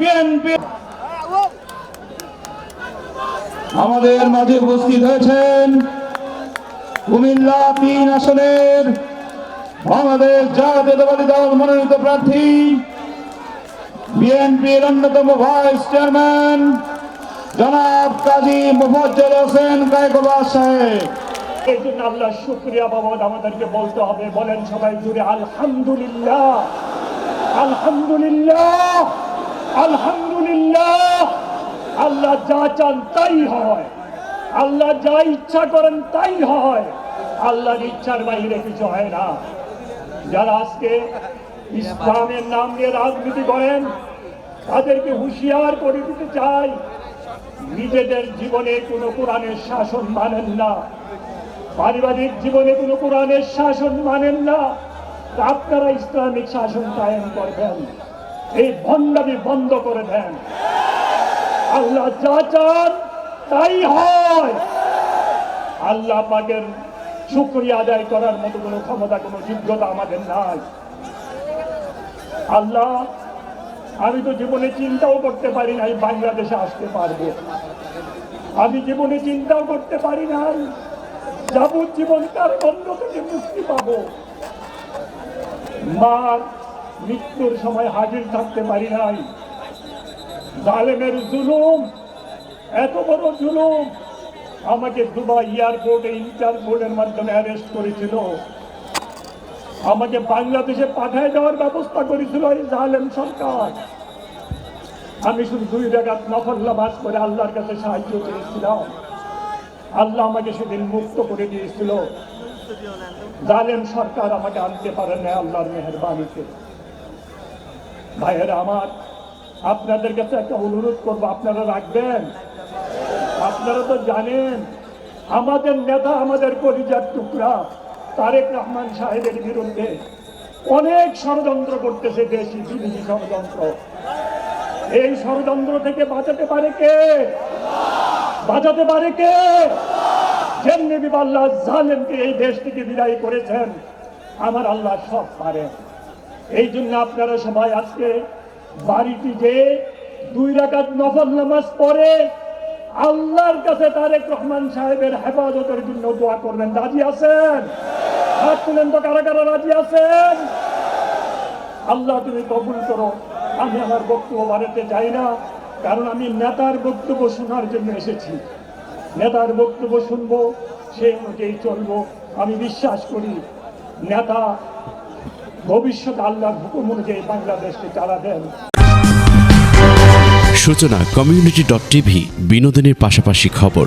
BNP আমাদের মাঝে উপস্থিত হয়েছেন কুমিল্লা তিন আসনের বাংলাদেশ জাতীয়তাবাদী দল মনোনীত প্রার্থী, বিএনপির অন্যতম ভাইস চেয়ারম্যান জনাব কাজী মুফজ্জল হোসেন কায়কোবাদ সাহেব। এই জন্য আল্লাহ শুক্রিয়া বাবদ আমাদেরকে বলতে হবে, বলেন সবাই জুড়ে আলহামদুলিল্লাহ আলহামদুলিল্লাহ। আলহামদুলিল্লাহ, আল্লাহ যা চান তাই হয়। আল্লাহ যা ইচ্ছা করেন তাই হয়। আল্লাহর ইচ্ছার বাইরে কিছু হয় না। যারা আজকে ইসলামের নাম নিয়ে রাজনীতি করেন, তাদেরকে হুঁশিয়ার করে দিতে চাই, নিজেদের জীবনে কোনো কোরআনের শাসন মানেন না। পারিবারিক জীবনে কোনো কোরআনের শাসন মানেন না। আপনারা ইসলামিক শাসন কায়েম করবেন। এই ভণ্ডামি বন্ধ করে দেন। আল্লাহ যা চান তাই হয়। আল্লাহ পাকের শুক্রিয়া আদায় করার মতো কোনো ক্ষমতা, কোনো যোগ্যতা আমাদের নাই। আল্লাহ, আমি তো জীবনে চিন্তাও করতে পারি নাই, বাংলাদেশে আসতে পারব। আমি জীবনে চিন্তাও করতে পারি নাই, যাবজ্জীবন তার বন্ধ থেকে মুক্তি পাবো। মার মৃত্যুর সময় হাজির থাকতে পারি নাই। জালেমের জুলুম, এত বড় জুলুম। আমাকে দুবাই এয়ারপোর্টে ইন্টারপোর্টের মাধ্যমে অ্যারেস্ট করেছিল। আমাকে বাংলাদেশে পাঠায় দেওয়ার ব্যবস্থা করেছিল এই জালেম সরকার। আমি শুধু দুই জায়গা নফল নামাজ করে আল্লাহর কাছে সাহায্য চেয়েছিলাম। আল্লাহ আমাকে সেদিন মুক্ত করে দিয়েছিল। জালেম সরকার আমাকে আনতে পারে না আল্লাহর মেহরবানিতে। ভাইয়েরা আমার, আপনাদের কাছে একটা অনুরোধ করব, আপনারা রাখবেন। আপনারা তো জানেন, আমাদের নেতা, আমাদের পরিজার টুকরা, তারেক রহমান সাহেবের বিরুদ্ধে অনেক ষড়যন্ত্র করতেছে দেশি বিদেশি ষড়যন্ত্র। এই ষড়যন্ত্র থেকে বাঁচাতে পারে কে? বাঁচাতে পারে কে? যেমনি আল্লাহ জালেমকে এই দেশ থেকে বিদায় করেছেন, আমার আল্লাহ সব পারেন। এই জন্য আপনারা সবাই আজকে বাড়িটি যে দুই রাকাত নফল নামাজ পড়ে আল্লাহর কাছে তারেক রহমান সাহেবের হেফাজতের জন্য দোয়া করবেন। রাজি আছেন? হাত তুলেন তো, কারা কারা রাজি আছেন? আল্লাহ তুমি কবুল করো। আমি আমার বক্তব্য বাড়াতে চাই না, কারণ আমি নেতার বক্তব্য শোনার জন্য এসেছি। নেতার বক্তব্য শুনব সে অনুযায়ী চলবো। আমি বিশ্বাস করি, নেতা ভবিষ্যৎ আল্লাহর হুকুম অনুযায়ী বাংলাদেশকে চালাবেন সূচনা কমিউনিটি ডট টিভি বিনোদনের পাশাপাশি খবর।